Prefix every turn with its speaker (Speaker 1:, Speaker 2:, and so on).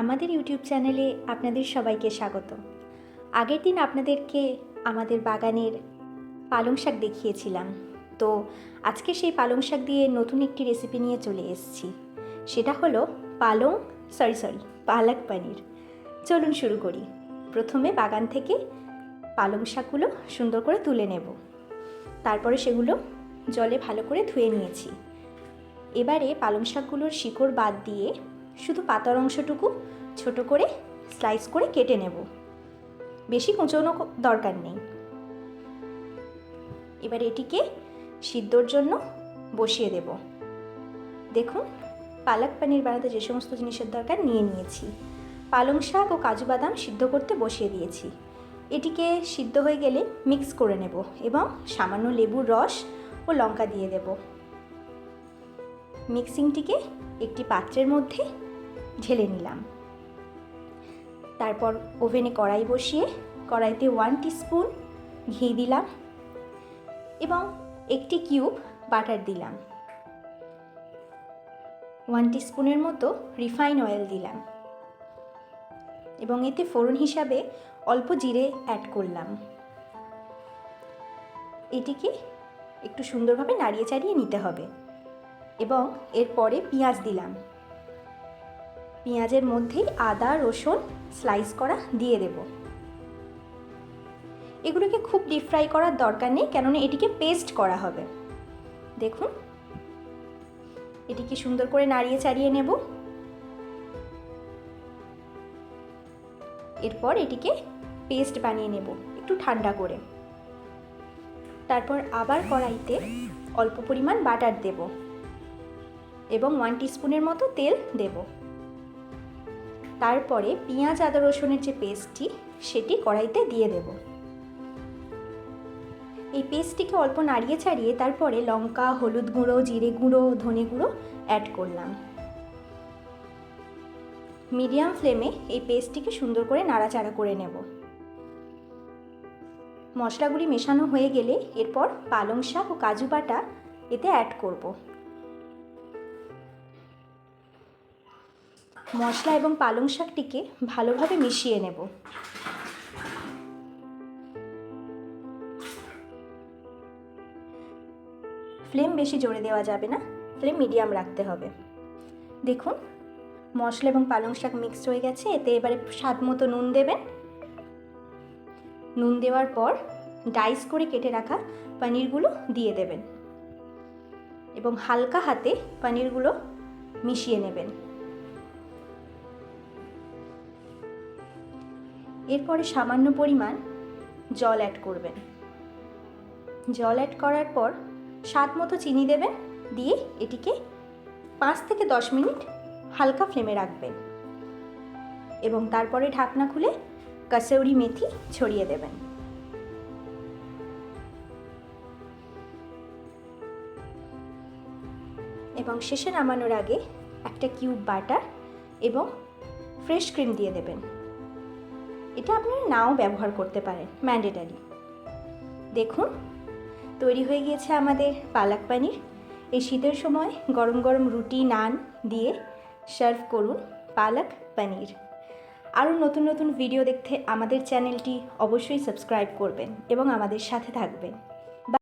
Speaker 1: আমাদের ইউটিউব চ্যানেলে আপনাদের সবাইকে স্বাগত। আগের দিন আপনাদেরকে আমাদের বাগানের পালং শাক দেখিয়েছিলাম। তো আজকে সেই পালং শাক দিয়ে নতুন একটি রেসিপি নিয়ে চলে এসেছি। সেটা হলো পালং সরি সরি পালক পনির। চলুন শুরু করি। প্রথমে বাগান থেকে পালং শাকগুলো সুন্দর করে তুলে নেব। তারপরে সেগুলো জলে ভালো করে ধুয়ে নিয়েছি। এবারে পালং শাকগুলোর শিকড় বাদ দিয়ে শুধু পাতার অংশটুকু ছোট করে স্লাইস করে কেটে নেব। বেশি কুঁচোনো দরকার নেই। এবার এটিকে সিদ্ধর জন্য বসিয়ে দেব। দেখুন, পালক পানির বানাতে যে সমস্ত জিনিসের দরকার নিয়ে নিয়েছি। পালং শাক ও কাজু বাদাম সিদ্ধ করতে বসিয়ে দিয়েছি। এটিকে সিদ্ধ হয়ে গেলে মিক্স করে নেব এবং সামান্য লেবুর রস ও লঙ্কা দিয়ে দেবো। মিক্সিংটিকে একটি পাত্রের মধ্যে ঢেলে নিলাম। তারপর ওভেনে কড়াই বসিয়ে কড়াইতে ওয়ান স্পুন ঘি দিলাম এবং একটি কিউব বাটার দিলাম। ওয়ান স্পুনের মতো রিফাইন অয়েল দিলাম এবং এতে ফোড়ন হিসাবে অল্প জিরে অ্যাড করলাম। এটিকে একটু সুন্দরভাবে নাড়িয়ে চাড়িয়ে নিতে হবে এবং এরপরে পেঁয়াজ দিলাম। পেঁয়াজের মধ্যেই আদা, রসুন স্লাইস করা দিয়ে দেব। এগুলোকে খুব ডিপ ফ্রাই করার দরকার নেই, কেননা এটিকে পেস্ট করা হবে। দেখুন, এটিকে সুন্দর করে নাড়িয়ে চাড়িয়ে নেব। এরপর এটিকে পেস্ট বানিয়ে নেব, একটু ঠান্ডা করে। তারপর আবার কড়াইতে অল্প পরিমাণ বাটার দেবো এবং ওয়ান টিস্পুনের মতো তেল দেব। তারপরে পেঁয়াজ, আদা, রসুনের যে পেস্টটি, সেটি কড়াইতে দিয়ে দেব। এই পেস্টটিকে অল্প নাড়িয়ে ছাড়িয়ে তারপরে লঙ্কা, হলুদ গুঁড়ো, জিরে গুঁড়ো, ধনে গুঁড়ো অ্যাড করলাম। মিডিয়াম ফ্লেমে এই পেস্টটিকে সুন্দর করে নাড়াচাড়া করে নেব। মশলাগুলি মেশানো হয়ে গেলে এরপর পালং শাক ও কাজু বাটা এতে অ্যাড করব। মশলা এবং পালং শাকটিকে ভালোভাবে মিশিয়ে নেব। ফ্লেম বেশি জোরে দেওয়া যাবে না, ফ্লেম মিডিয়াম রাখতে হবে। দেখুন, মশলা এবং পালং শাক মিক্সড হয়ে গেছে, এতে এবারে স্বাদ মতো নুন দেবেন। নুন দেওয়ার পর ডাইস করে কেটে রাখা পনিরগুলো দিয়ে দেবেন এবং হালকা হাতে পনিরগুলো মিশিয়ে নেবেন। এরপরে সামান্য পরিমাণ জল অ্যাড করবেন। জল অ্যাড করার পর স্বাদ মতো চিনি দেবেন, দিয়ে এটিকে পাঁচ থেকে দশ মিনিট হালকা ফ্লেমে রাখবেন। এবং তারপরে ঢাকনা খুলে কাসৌরি মেথি ছড়িয়ে দেবেন। এবং শেষে নামানোর আগে একটা কিউব বাটার এবং ফ্রেশ ক্রিম দিয়ে দেবেন। এটা আপনারা নাও ব্যবহার করতে পারেন ম্যান্ডেটারি দেখুন, তৈরি হয়ে গিয়েছে আমাদের পালাক পানির। এই শীতের সময় গরম গরম রুটি, নান দিয়ে সার্ভ করুন পালক পনির। আরও নতুন নতুন ভিডিও দেখতে আমাদের চ্যানেলটি অবশ্যই সাবস্ক্রাইব করবেন এবং আমাদের সাথে থাকবেন।